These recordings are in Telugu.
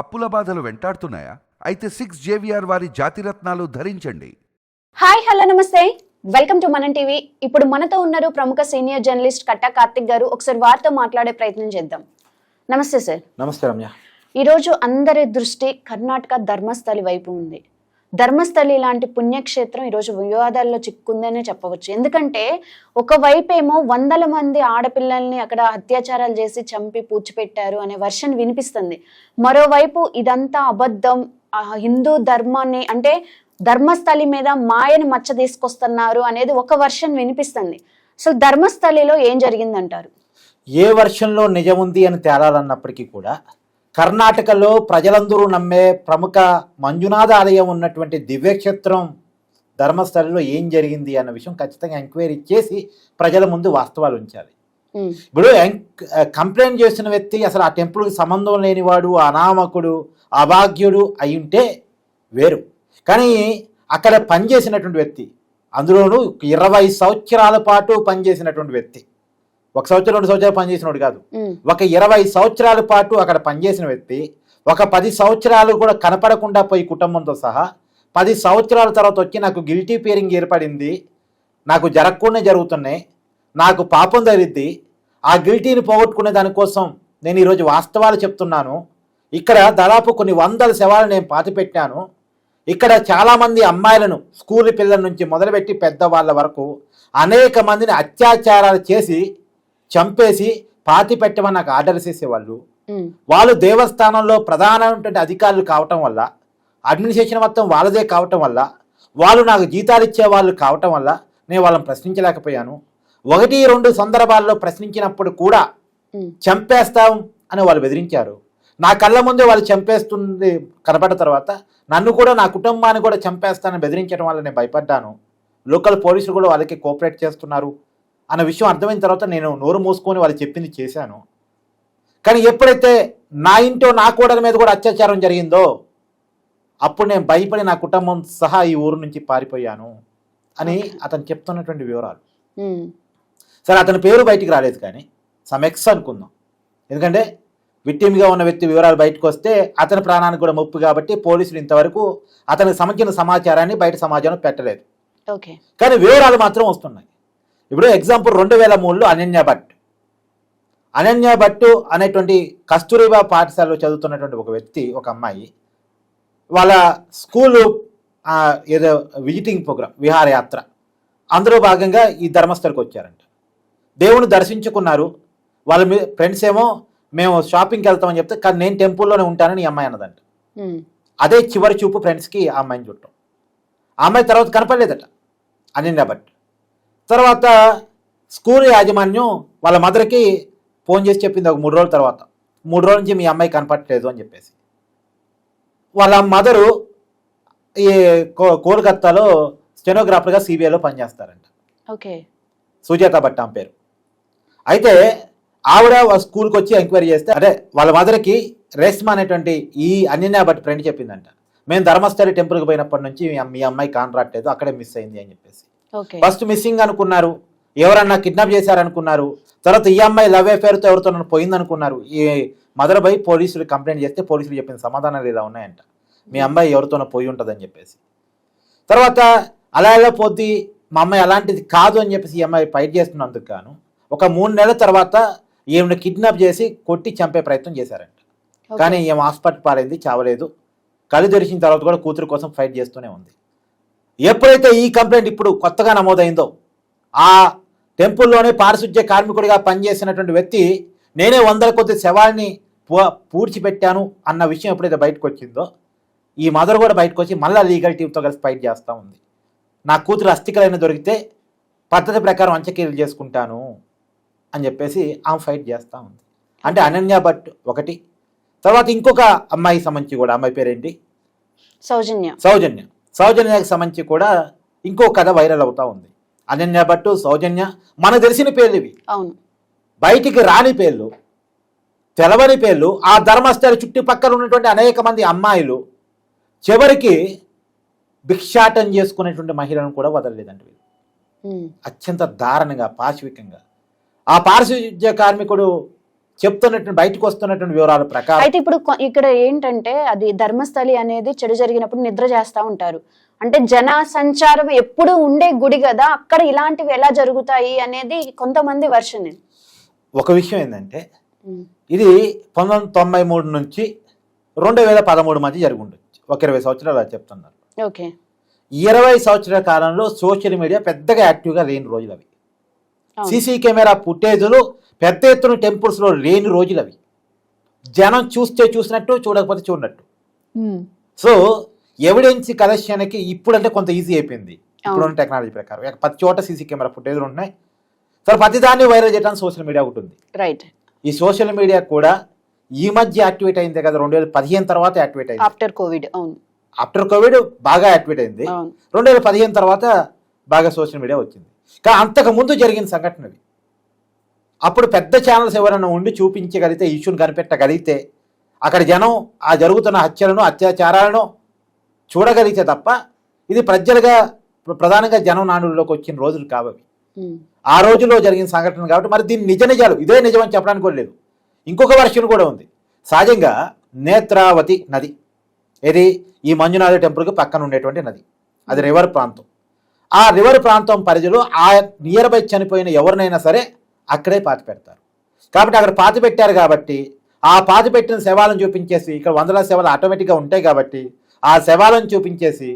అప్పుల బాధలు వెంటాడుతున్నాయా? అయితే సిక్స్ జేవిఆర్ వారి జాతిరత్నాలు ధరించండి. హాయ్ హలో నమస్తే. Welcome to Manam TV. ఇప్పుడు మనతో ఉన్నారు ప్రముఖ సీనియర్ జర్నలిస్ట్ కట్టా కార్తిక్ గారు. ఒకసారి వారితో మాట్లాడే ప్రయత్నం చేద్దాం. నమస్తే సార్. నమస్తే రమ్య. ఈరోజు అందరి దృష్టి కర్ణాటక ధర్మస్థలి వైపు ఉంది. ధర్మస్థలి లాంటి పుణ్యక్షేత్రం ఈరోజు వివాదాల్లో చిక్కుందనే చెప్పవచ్చు. ఎందుకంటే ఒకవైపు ఏమో వందల మంది ఆడపిల్లల్ని అక్కడ అత్యాచారాలు చేసి చంపి పూడ్చిపెట్టారు అనే వర్షన్ వినిపిస్తుంది. మరోవైపు ఇదంతా అబద్ధం ఆ హిందూ ధర్మాన్ని అంటే ధర్మస్థలి మీద మాయని మచ్చ తీసుకొస్తున్నారు అనేది ఒక వర్షన్ వినిపిస్తుంది. సో ధర్మస్థలిలో ఏం జరిగిందంటారు? ఏ వర్షంలో నిజముంది అని తేలాలన్నప్పటికీ కూడా కర్ణాటకలో ప్రజలందరూ నమ్మే ప్రముఖ మంజునాథ ఆలయం ఉన్నటువంటి దివ్యక్షేత్రం ధర్మస్థలిలో ఏం జరిగింది అన్న విషయం ఖచ్చితంగా ఎంక్వైరీ చేసి ప్రజల ముందు వాస్తవాలు ఉంచాలి. ఇప్పుడు కంప్లైంట్ చేసిన వ్యక్తి అసలు ఆ టెంపుల్కి సంబంధం లేనివాడు అనామకుడు అభాగ్యుడు అయి ఉంటే వేరు. కానీ అక్కడ పనిచేసినటువంటి వ్యక్తి అందులోనూ ఇరవై సంవత్సరాల పాటు పనిచేసినటువంటి వ్యక్తి ఒక సంవత్సరం రెండు సంవత్సరాలు పనిచేసినోడు కాదు. ఒక ఇరవై సంవత్సరాల పాటు అక్కడ పనిచేసిన వ్యక్తి ఒక పది సంవత్సరాలు కూడా కనపడకుండా పోయి కుటుంబంతో సహా పది సంవత్సరాల తర్వాత వచ్చి నాకు గిల్టీ పేరింగ్ ఏర్పడింది నాకు జరగకుండా జరుగుతున్నాయి నాకు పాపం జరిద్ది ఆ గిల్టీని పోగొట్టుకునే దానికోసం నేను ఈరోజు వాస్తవాలు చెప్తున్నాను. ఇక్కడ దాదాపు కొన్ని వందల శవాలు నేను పాతిపెట్టాను. ఇక్కడ చాలామంది అమ్మాయిలను స్కూల్ పిల్లల నుంచి మొదలుపెట్టి పెద్దవాళ్ళ వరకు అనేక మందిని అత్యాచారాలు చేసి చంపేసి పాతి పెట్టమని నాకు ఆర్డర్ చేసేవాళ్ళు. ఉమ్, వాళ్ళు దేవస్థానంలో ప్రధానమైనటువంటి అధికారులు కావటం వల్ల అడ్మినిస్ట్రేషన్ మొత్తం వాళ్ళదే కావటం వల్ల వాళ్ళు నాకు జీతాలు ఇచ్చే వాళ్ళు కావటం వల్ల నేను వాళ్ళని ప్రశ్నించలేకపోయాను. ఒకటి రెండు సందర్భాల్లో ప్రశ్నించినప్పుడు కూడా చంపేస్తాం అని వాళ్ళు బెదిరించారు. నా కళ్ళ ముందే వాళ్ళు చంపేస్తుంది కనపడ్డ తర్వాత నన్ను కూడా నా కుటుంబాన్ని కూడా చంపేస్తానని బెదిరించడం వల్ల నేను భయపడ్డాను. లోకల్ పోలీసులు కూడా వాళ్ళకి కోఆపరేట్ చేస్తున్నారు. అన్న విషయం అర్థమైన తర్వాత నేను నోరు మూసుకొని వాళ్ళు చెప్పింది చేశాను. కానీ ఎప్పుడైతే నా ఇంటో నా కోడల మీద కూడా అత్యాచారం జరిగిందో అప్పుడు నేను భయపడి నా కుటుంబం సహా ఈ ఊరు నుంచి పారిపోయాను అని అతను చెప్తున్నటువంటి వివరాలు. సరే అతని పేరు బయటికి రాలేదు కానీ సమ్ ఎక్స్ అనుకుందాం. ఎందుకంటే విక్టిమ్గా ఉన్న వ్యక్తి వివరాలు బయటకు వస్తే అతని ప్రాణానికి కూడా ముప్పు కాబట్టి పోలీసులు ఇంతవరకు అతనికి సంబంధించిన సమాచారాన్ని బయట సమాజంలో పెట్టలేదు. ఓకే. కానీ వివరాలు మాత్రం వస్తున్నాయి. ఇప్పుడు ఎగ్జాంపుల్ రెండు వేల మూడులో అనన్య భట్. అనన్య భట్టు అనేటువంటి కస్తూరిబా పాఠశాలలో చదువుతున్నటువంటి ఒక వ్యక్తి ఒక అమ్మాయి. వాళ్ళ స్కూలు ఏదో విజిటింగ్ ప్రోగ్రామ్ విహారయాత్ర. అందులో భాగంగా ఈ ధర్మస్థలికి వచ్చారంట. దేవుని దర్శించుకున్నారు. వాళ్ళ మీ ఫ్రెండ్స్ ఏమో మేము షాపింగ్కి వెళ్తామని చెప్తే కానీ నేను టెంపుల్లోనే ఉంటానని ఈ అమ్మాయి అన్నదంట. అదే చివరి చూపు ఫ్రెండ్స్కి ఆ అమ్మాయిని చుట్టం ఆ అమ్మాయి తర్వాత కనపడలేదట అనిండా బట్ తర్వాత స్కూల్ యాజమాన్యం వాళ్ళ మదర్కి ఫోన్ చేసి చెప్పింది ఒక మూడు రోజుల తర్వాత. మూడు రోజుల నుంచి మీ అమ్మాయి కనపడట్లేదు అని చెప్పేసి. వాళ్ళ మదరు ఈ కో కోల్కత్తాలో స్టెనోగ్రాఫర్గా సిబిఐలో పనిచేస్తారంట. ఓకే. సుజాత భట్ ఆమె పేరు. అయితే ఆవిడ స్కూల్కి వచ్చి ఎంక్వైరీ చేస్తే అదే వాళ్ళ మదర్కి రేస్మా అనేటువంటి ఈ అన్యన్యా భట్ ఫ్రెండ్ చెప్పిందంట. మేము ధర్మస్థలి టెంపుల్కి పోయినప్పటి నుంచి మీ అమ్- మీ అమ్మాయి కానరాట్లేదు అక్కడే మిస్ అయింది అని చెప్పేసి. ఫస్ట్ మిస్సింగ్ అనుకున్నారు. ఎవరన్నా కిడ్నాప్ చేశారనుకున్నారు. తర్వాత ఈ అమ్మాయి లవ్ అఫేర్తో ఎవరితో పోయింది అనుకున్నారు ఈ మదర్ బై పోలీసులు కంప్లైంట్ చేస్తే పోలీసులు చెప్పిన సమాధానాలు ఇలా ఉన్నాయంట. మీ అమ్మాయి ఎవరితోనో పోయి ఉంటుందని చెప్పేసి. తర్వాత అలా ఎలా పోద్ది? మా అమ్మాయి అలాంటిది కాదు అని చెప్పేసి ఈ అమ్మాయి ఫైట్ చేస్తున్నందుకు గాను ఒక మూడు నెలల తర్వాత ఈమెను కిడ్నాప్ చేసి కొట్టి చంపే ప్రయత్నం చేశారంట. కానీ ఈమె హాస్పిటల్ పాలైంది చావలేదు. కళ్ళు తెరిచిన తర్వాత కూడా కూతురు కోసం ఫైట్ చేస్తూనే ఉంది. ఎప్పుడైతే ఈ కంప్లైంట్ ఇప్పుడు కొత్తగా నమోదైందో ఆ టెంపుల్లోనే పారిశుధ్య కార్మికుడిగా పనిచేసినటువంటి వ్యక్తి నేనే వందల కొద్ది శవాల్ని పూ- పూడ్చిపెట్టాను అన్న విషయం ఎప్పుడైతే బయటకు వచ్చిందో ఈ మదర్ కూడా బయటకు వచ్చి మళ్ళీ లీగల్ టీంతో కలిసి ఫైట్ చేస్తూ ఉంది. నా కూతురు అస్థికలైన దొరికితే పద్ధతి ప్రకారం అంత్యక్రియలు చేసుకుంటాను అని చెప్పేసి ఆమె ఫైట్ చేస్తూ ఉంది. అంటే అనన్య భట్ ఒకటి. తర్వాత ఇంకొక అమ్మాయికి సంబంధించి కూడా అమ్మాయి పేరేంటి? సౌజన్య. సౌజన్య. సౌజన్యకి సంబంధించి కూడా ఇంకో కథ వైరల్ అవుతా ఉంది. అనన్య భట్టు సౌజన్య మనకు తెలిసిన పేర్లు ఇవి. అవును. బయటికి రాని పేర్లు తెలవని పేర్లు ఆ ధర్మస్థలి చుట్టుపక్కల ఉన్నటువంటి అనేక మంది అమ్మాయిలు చివరికి భిక్షాటం చేసుకునేటువంటి మహిళలను కూడా వదలలేదండి వీళ్ళు. అత్యంత దారుణంగా పాశవికంగా. ఆ పారిశుద్ధ్య కార్మికుడు చెప్తున్నటువంటి బయటకు వస్తున్నటువంటి వివరాల ప్రకారం అయితే ఇప్పుడు ఇక్కడ ఏంటంటే అది ధర్మస్థలి అనేది చెడు జరిగినప్పుడు నిద్ర చేస్తా ఉంటారు. అంటే జన సంచారం ఎప్పుడు ఉండే గుడి కదా అక్కడ ఇలాంటివి ఎలా జరుగుతాయి అనేది కొంతమంది వర్షన్ ఒక విషయం ఏంటంటే ఇది పంతొమ్మిది తొంభై మూడు నుంచి రెండు వేల పదమూడు మధ్య జరిగి ఉండొచ్చు ఒక ఇరవై సంవత్సరాలు అది చెప్తున్నారు. ఓకే. ఇరవై సంవత్సరాల కాలంలో సోషల్ మీడియా పెద్దగా యాక్టివ్గా లేని రోజులు అవి. సీసీ కెమెరా ఫుటేజులు పెద్ద ఎత్తున టెంపుల్స్లో లేని రోజులు అవి జనం చూస్తే చూసినట్టు చూడకపోతే చూడనట్టు. సో ఎవిడెన్స్ కలెక్షన్కి ఇప్పుడంటే కొంత ఈజీ అయిపోయింది. ఇప్పుడున్న టెక్నాలజీ ప్రకారం. ప్రతి చోట సీసీ కెమెరా ఫుటేజ్లు ఉన్నాయి. సో ప్రతి దాన్ని వైరల్ చేయడానికి సోషల్ మీడియా ఒకటి ఉంది. రైట్ ఈ సోషల్ మీడియా కూడా ఈ మధ్య యాక్టివేట్ అయింది కదా రెండు వేల పదిహేను తర్వాత యాక్టివేట్ అయింది. ఆఫ్టర్ కోవిడ్ అవును. ఆఫ్టర్ కోవిడ్ బాగా యాక్టివేట్ అయింది. రెండు వేల పదిహేను తర్వాత బాగా సోషల్ మీడియా వచ్చింది. కానీ అంతకు ముందు జరిగిన సంఘటనవి. అప్పుడు పెద్ద ఛానల్స్ ఎవరైనా ఉండి చూపించగలిగితే ఇష్యూని కనిపెట్టగలిగితే అక్కడ జనం ఆ జరుగుతున్న హత్యలను అత్యాచారాలను చూడగలిగితే తప్ప ఇది ప్రజలుగా ప్రధానంగా జనం నానుల్లోకి వచ్చిన రోజులు కావవి. ఆ రోజుల్లో జరిగిన సంఘటన కాబట్టి మరి దీని నిజ నిజాలు ఇదే నిజం అని చెప్పడానికి కూడా లేదు. ఇంకొక వర్షన్ కూడా ఉంది. సహజంగా నేత్రావతి నది ఇది ఈ మంజునాథ టెంపుల్కి పక్కన ఉండేటువంటి నది. అది రివర్ ప్రాంతం. ఆ రివర్ ప్రాంతం పరిధిలో ఆ నియర్ బై చనిపోయిన ఎవరినైనా సరే అక్కడే పాతి పెడతారు. కాబట్టి అక్కడ పాతి పెట్టారు కాబట్టి ఆ పాతి పెట్టిన శవాలను చూపించేసి ఇక్కడ వందల శవాలు ఆటోమేటిక్గా ఉంటాయి కాబట్టి ఆ శవాలను చూపించేసి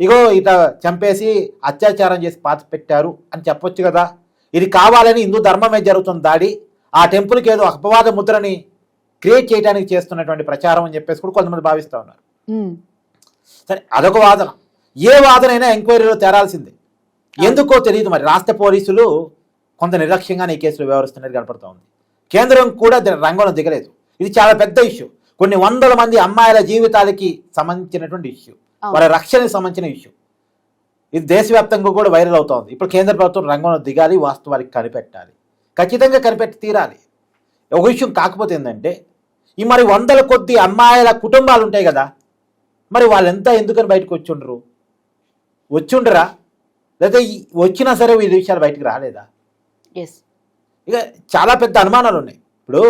ఇగో ఇట చంపేసి అత్యాచారం చేసి పాతి పెట్టారు అని చెప్పొచ్చు కదా. ఇది కావాలని హిందూ ధర్మమే జరుగుతున్న దాడి. ఆ టెంపుల్కి ఏదో అపవాద ముద్రని క్రియేట్ చేయడానికి చేస్తున్నటువంటి ప్రచారం అని చెప్పేసి కూడా కొంతమంది భావిస్తూ ఉన్నారు. సరే అదొక వాదన. ఏ వాదనైనా ఎంక్వైరీలో తేరాల్సిందే. ఎందుకో తెలియదు మరి. రాష్ట్ర పోలీసులు కొంత నిర్లక్ష్యంగా ఈ కేసులో వ్యవహరిస్తున్నది కనపడుతూ ఉంది. కేంద్రం కూడా రంగంలో దిగలేదు. ఇది చాలా పెద్ద ఇష్యూ కొన్ని వందల మంది అమ్మాయిల జీవితాలకి సంబంధించినటువంటి ఇష్యూ. వాళ్ళ రక్షణకి సంబంధించిన ఇష్యూ ఇది దేశవ్యాప్తంగా కూడా వైరల్ అవుతా ఉంది. ఇప్పుడు కేంద్ర ప్రభుత్వం రంగంలో దిగాలి వాస్తవానికి కనిపెట్టాలి. ఖచ్చితంగా కనిపెట్టి తీరాలి. ఒక విషయం కాకపోతే ఏంటంటే ఈ మరి వందల కొద్ది అమ్మాయిల కుటుంబాలు ఉంటాయి కదా మరి వాళ్ళెంతా ఎందుకని బయటకు వచ్చి ఉండరు వచ్చి ఉండరా లేదా వచ్చినా సరే ఈ విషయాలు బయటకు రాలేదా? ఇక చాలా పెద్ద అనుమానాలు ఉన్నాయి. ఇప్పుడు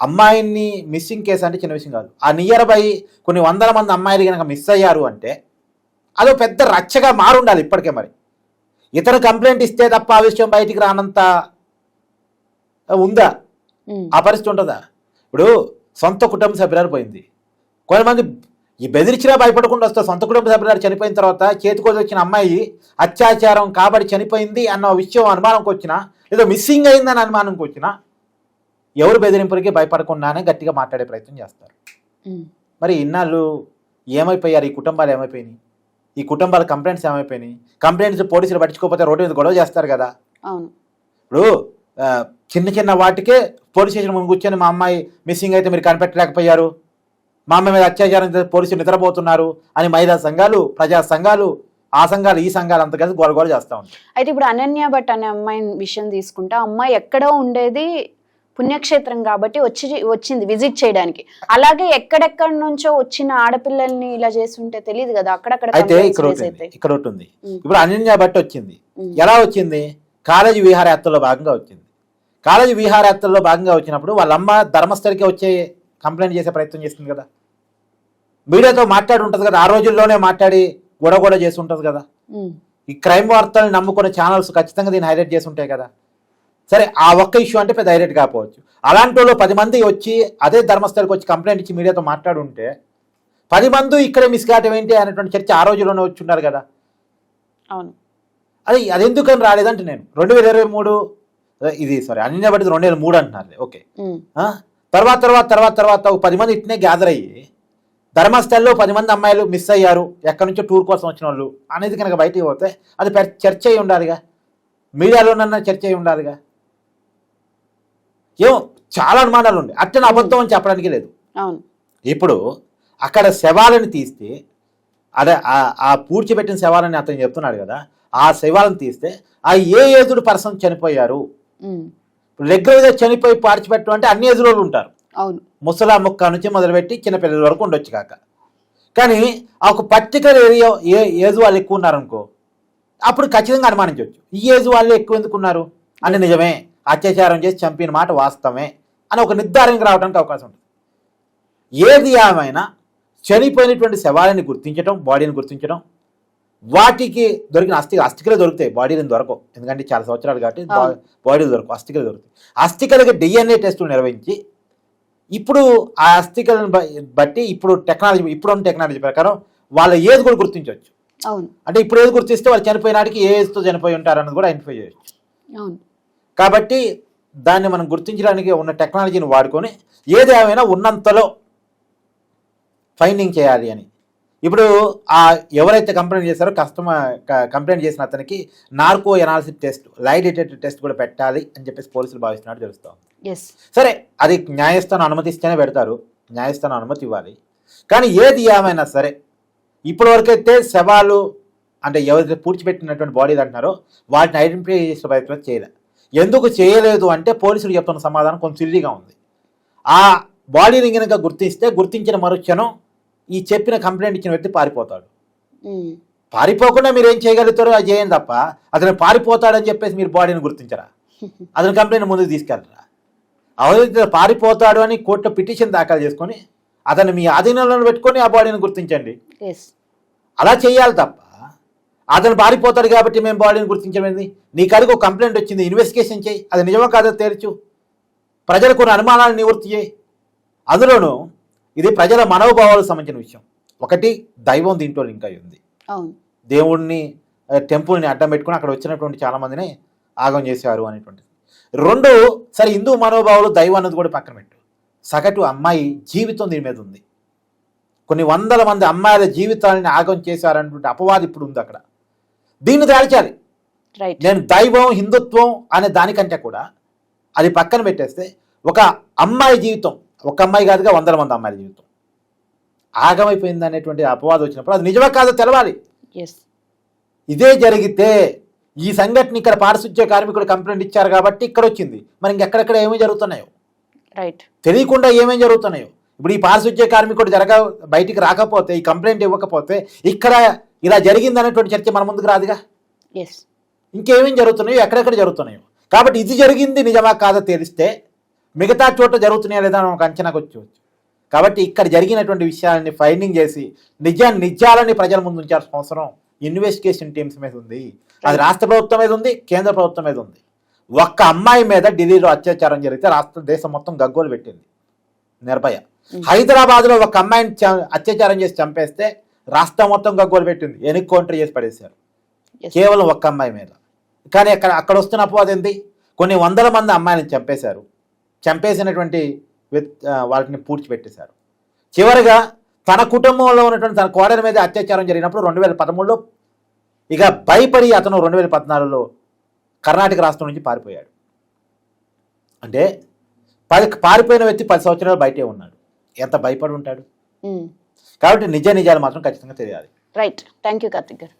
అమ్మాయిని మిస్సింగ్ కేసు అంటే చిన్న విషయం కాదు. ఆ నియర్ బై కొన్ని వందల మంది అమ్మాయిలు కనుక మిస్ అయ్యారు అంటే అదో పెద్ద రచ్చగా మారుండాలి ఇప్పటికే మరి. ఇతను కంప్లైంట్ ఇస్తే తప్ప ఆ విషయం బయటికి రానంత ఉందా? ఉమ్. ఆ పరిస్థితి ఉంటుందా? ఇప్పుడు సొంత కుటుంబ సభ్యురాలు పోయింది. కొంతమంది ఈ బెదిరించినా భయపడకుండా వస్తారు సొంత కుటుంబ సభ్యురాలు చనిపోయిన తర్వాత చేతికోసి వచ్చిన అమ్మాయి అత్యాచారం కాబడి చనిపోయింది అన్న విషయం అనుమానంకి వచ్చినా ఏదో మిస్సింగ్ అయిందని అనుమానంకి వచ్చినా ఎవరు బెదిరింపులకి భయపడకుండానే గట్టిగా మాట్లాడే ప్రయత్నం చేస్తారు. మరి ఇన్నాళ్ళు ఏమైపోయారు? ఈ కుటుంబాలు ఏమైపోయినాయి? ఈ కుటుంబాల కంప్లైంట్స్ ఏమైపోయినాయి? కంప్లైంట్స్ పోలీసులు పట్టించుకోకపోతే రోడ్డు మీద గొడవ చేస్తారు కదా? ఇప్పుడు చిన్న చిన్న వాటికే పోలీస్ స్టేషన్ ముందు కూర్చొని మా అమ్మాయి మిస్సింగ్ అయితే మీరు కనిపెట్టలేకపోయారు. మా అమ్మాయి మీద అత్యాచారం పోలీసులు నిద్రపోతున్నారు అని మహిళా సంఘాలు ప్రజా సంఘాలు ఆ సంఘాలు ఈ సంఘాలు అంత కలిసి గోల గోల చేస్తూ ఉంటాయి. అయితే ఇప్పుడు అనన్య భట్ అనే అమ్మాయి విషయం తీసుకుంటే అమ్మాయి ఎక్కడో ఉండేది పుణ్యక్షేత్రం కాబట్టి వచ్చి వచ్చింది విజిట్ చేయడానికి. అలాగే ఎక్కడెక్కడ నుంచో వచ్చిన ఆడపిల్లల్ని ఇలా చేస్తుంటే తెలియదు కదా అక్కడక్కడ అయితే ఇక్కడ. ఇక్కడ ఉమ్. ఇప్పుడు అనన్య బట్టి వచ్చింది. ఎలా వచ్చింది? కాలేజీ విహారయాత్రలో భాగంగా వచ్చింది. కాలేజీ విహారయాత్రలో భాగంగా వచ్చినప్పుడు వాళ్ళ అమ్మ ధర్మస్థలికి వచ్చే కంప్లైంట్ చేసే ప్రయత్నం చేస్తుంది కదా. మీడియాతో మాట్లాడి ఉంటుంది కదా ఆ రోజుల్లోనే మాట్లాడి గొడవ గొడవ చేసి ఉంటుంది కదా. ఈ క్రైమ్ వార్తలను నమ్ముకున్న ఛానల్స్ ఖచ్చితంగా దీన్ని హైలైట్ చేసి ఉంటాయి కదా. సరే ఆ ఒక్క ఇష్యూ అంటే పెద్ద హైలైట్ కాకపోవచ్చు. అలాంటి వాళ్ళు పది మంది వచ్చి అదే ధర్మస్థలికి వచ్చి కంప్లైంట్ ఇచ్చి మీడియాతో మాట్లాడుంటే పది మంది ఇక్కడే మిస్ కావటం ఏంటి అనేటువంటి చర్చ ఆ రోజుల్లోనే వచ్చి ఉన్నారు కదా. అవును. అది అది ఎందుకని రాలేదంటే నేను. రెండు వేల ఇరవై మూడు ఇది సారీ అన్ని బట్టి రెండు వేల మూడు అంటున్నారు. ఓకే? తర్వాత తర్వాత తర్వాత తర్వాత ఒక పది మంది ఇట్నే గ్యాదర్ అయ్యి ధర్మస్థల్లో పది మంది అమ్మాయిలు మిస్ అయ్యారు. ఎక్కడి నుంచో టూర్ కోసం వచ్చిన వాళ్ళు. అనేది కనుక బయటికి పోతే అది చర్చ అయి ఉండాలిగా. మీడియాలోనన్నా చర్చ అయి ఉండాలిగా. ఏమో చాలా అనుమానాలు ఉన్నాయి. అట్టని అబద్ధం అని చెప్పడానికి లేదు. ఇప్పుడు అక్కడ శవాలను తీస్తే అదే ఆ- పూడ్చిపెట్టిన శవాలని అతను చెప్తున్నాడు కదా ఆ శవాలను తీస్తే ఆ ఏ ఏజుడు పర్సన్ చనిపోయారు. రెగ్యులర్గా చనిపోయి పాడిచిపెట్టడం అంటే అన్ని ఏజ్ వాళ్ళు ఉంటారు. ముసలా ముక్క నుంచి మొదలుపెట్టి చిన్నపిల్లల వరకు ఉండొచ్చు కాక. కానీ ఆ ఒక పర్టికులర్ ఏరియా ఏ ఏజ్ వాళ్ళు ఎక్కువ ఉన్నారనుకో అప్పుడు ఖచ్చితంగా అనుమానించవచ్చు ఈ ఏజ్ వాళ్ళు ఎక్కువ ఎందుకు ఉన్నారు? అంటే నిజమే అత్యాచారం చేసి చంపిన మాట వాస్తవమే అని ఒక నిర్ధారణకు రావడానికి అవకాశం ఉంటుంది. ఏది ఏమైనా చనిపోయినటువంటి శవాలని గుర్తించడం బాడీని గుర్తించడం వాటికి దొరికిన అస్థి అస్థికలు దొరుకుతాయి. బాడీని దొరకవు. ఎందుకంటే చాలా సంవత్సరాలు కాబట్టి అవును. బాడీలు దొరకవు అస్థికలు దొరుకుతాయి. అస్థికలకి డిఎన్ఏ టెస్టులు నిర్వహించి ఇప్పుడు ఆ అస్థికలను బట్టి ఇప్పుడు టెక్నాలజీ ఇప్పుడున్న టెక్నాలజీ ప్రకారం వాళ్ళ ఏజ్ కూడా గుర్తించవచ్చు. అవును. అంటే ఇప్పుడు ఏది గుర్తిస్తే వాళ్ళు చనిపోయినాటికి ఏ ఏజ్తో చనిపోయి ఉంటారు అన్నది కూడా ఐడెంటిఫై చేయొచ్చు. అవును. కాబట్టి దాన్ని మనం గుర్తించడానికి ఉన్న టెక్నాలజీని వాడుకొని ఏది ఏమైనా ఉన్నంతలో ఫైండింగ్ చేయాలి అని. ఇప్పుడు ఆ ఎవరైతే కంప్లైంట్ చేశారో కస్టమర్ కంప్లైంట్ చేసిన అతనికి narco analysis test lie detector test కూడా పెట్టాలి అని చెప్పేసి పోలీసులు భావిస్తున్నట్టు తెలుస్తాం సరే అది న్యాయస్థానం అనుమతిస్తేనే పెడతారు. న్యాయస్థానం అనుమతి ఇవ్వాలి. కానీ ఏది ఏమైనా సరే ఇప్పటి వరకైతే శవాలు అంటే ఎవరైతే పూడ్చిపెట్టినటువంటి బాడీలు అంటున్నారో వాటిని ఐడెంటిఫై చేసే ప్రయత్నం చేయలే. ఎందుకు చేయలేదు అంటే పోలీసులు చెప్తున్న సమాధానం కొంచెం సిల్లీగా ఉంది. ఆ బాడీని కనుక గుర్తిస్తే గుర్తించిన మరుక్షణం ఈ చెప్పిన కంప్లైంట్ ఇచ్చిన వ్యక్తి పారిపోతాడు. పారిపోకుండా మీరు ఏం చేయగలుగుతారో అది చేయండి తప్ప అతను పారిపోతాడని చెప్పేసి మీరు బాడీని గుర్తించరా? అతని కంప్లైంట్ ముందుకు తీసుకెళ్ళరా? అవైతే పారిపోతాడు అని కోర్టులో పిటిషన్ దాఖలు చేసుకొని అతను మీ ఆధీనంలో పెట్టుకొని ఆ బాడీని గుర్తించండి. అలా చేయాలి తప్ప అతను పారిపోతాడు కాబట్టి మేము బాడీని గుర్తించమైంది? నీ కడుగు ఒక కంప్లైంట్ వచ్చింది ఇన్వెస్టిగేషన్ చేయి. అది నిజమో కాదో తేల్చు. ప్రజలకు ఉన్న అనుమానాలను నివృత్తి చేయి. అందులోనూ ఇది ప్రజల మనోభావాలకు సంబంధించిన విషయం. ఒకటి దైవం దీంట్లో లింక్ అయి ఉంది ఆ, టెంపుల్ని అడ్డం పెట్టుకుని అక్కడ వచ్చినటువంటి చాలా మందిని ఆగం చేశారు అనేటువంటిది. రెండు సరే హిందూ మనోభావాలు దైవం అన్నది కూడా పక్కన పెట్టు. సగటు అమ్మాయి జీవితం దీని మీద ఉంది. కొన్ని వందల మంది అమ్మాయిల జీవితాలని ఆగం చేశారనేటువంటి అపవాదం ఇప్పుడు ఉంది అక్కడ. దీన్ని దాల్చాలి. నేను దైవం హిందుత్వం అనే దానికంటే కూడా అది పక్కన పెట్టేస్తే ఒక అమ్మాయి జీవితం ఒక అమ్మాయి కాదుగా వందల మంది అమ్మాయిల జీవితం. ఆగమైపోయింది అనేటువంటి అపవాదం వచ్చినప్పుడు అది నిజమే కాదో తెలవాలి. ఇదే జరిగితే ఈ సంఘటన ఇక్కడ పారిశుధ్య కార్మికుడు కంప్లైంట్ ఇచ్చారు కాబట్టి ఇక్కడ వచ్చింది. మరి ఇంకెక్కడెక్కడ ఏమేమి జరుగుతున్నాయో? రైట్ తెలియకుండా ఏమేమి జరుగుతున్నాయో? ఇప్పుడు ఈ పారిశుధ్య కార్మికుడు జరగ బయటికి రాకపోతే ఈ కంప్లైంట్ ఇవ్వకపోతే ఇక్కడ ఇలా జరిగింది అనేటువంటి చర్చ మన ముందుకు రాదుగా? ఎస్ ఇంకేమేం జరుగుతున్నాయో ఎక్కడెక్కడ జరుగుతున్నాయో? కాబట్టి ఇది జరిగింది నిజమా కాదో తెలిస్తే మిగతా చోట జరుగుతున్నాయా లేదా అని ఒక అంచనాకు వచ్చేవచ్చు కాబట్టి ఇక్కడ జరిగినటువంటి విషయాలని ఫైండింగ్ చేసి నిజ నిజాలని ప్రజల ముందు ఉంచాల్సిన అవసరం ఇన్వెస్టిగేషన్ టీమ్స్ మీద ఉంది. అది రాష్ట్ర ప్రభుత్వం మీద ఉంది కేంద్ర ప్రభుత్వం మీద ఉంది. ఒక్క అమ్మాయి మీద ఢిల్లీలో అత్యాచారం జరిగితే రాష్ట్ర దేశం మొత్తం గగ్గోలు పెట్టింది. నిర్భయ. హైదరాబాద్లో ఒక అమ్మాయిని చ- అత్యాచారం చేసి చంపేస్తే రాష్ట్రం మొత్తం గగ్గోలు పెట్టింది. ఎన్నికౌంటర్ చేసి పడేశారు. కేవలం ఒక్క అమ్మాయి మీద. కానీ అక్కడ అక్కడ వస్తున్న అపవాదం ఏంటి కొన్ని వందల మంది అమ్మాయిలను చంపేశారు. చంపేసినటువంటి వాటిని పూడ్చిపెట్టేశారు. చివరిగా తన కుటుంబంలో ఉన్నటువంటి తన కోడల మీద అత్యాచారం జరిగినప్పుడు రెండు వేల పదమూడులో ఇక భయపడి అతను రెండు వేల పద్నాలుగులో కర్ణాటక రాష్ట్రం నుంచి పారిపోయాడు. అంటే పది పారిపోయిన వ్యక్తి పది సంవత్సరాలు బయటే ఉన్నాడు. ఎంత భయపడి ఉంటాడు? కాబట్టి నిజ నిజాలు మాత్రం ఖచ్చితంగా తెలియాలి. రైట్ థ్యాంక్ యూ కార్తిక్ గారు.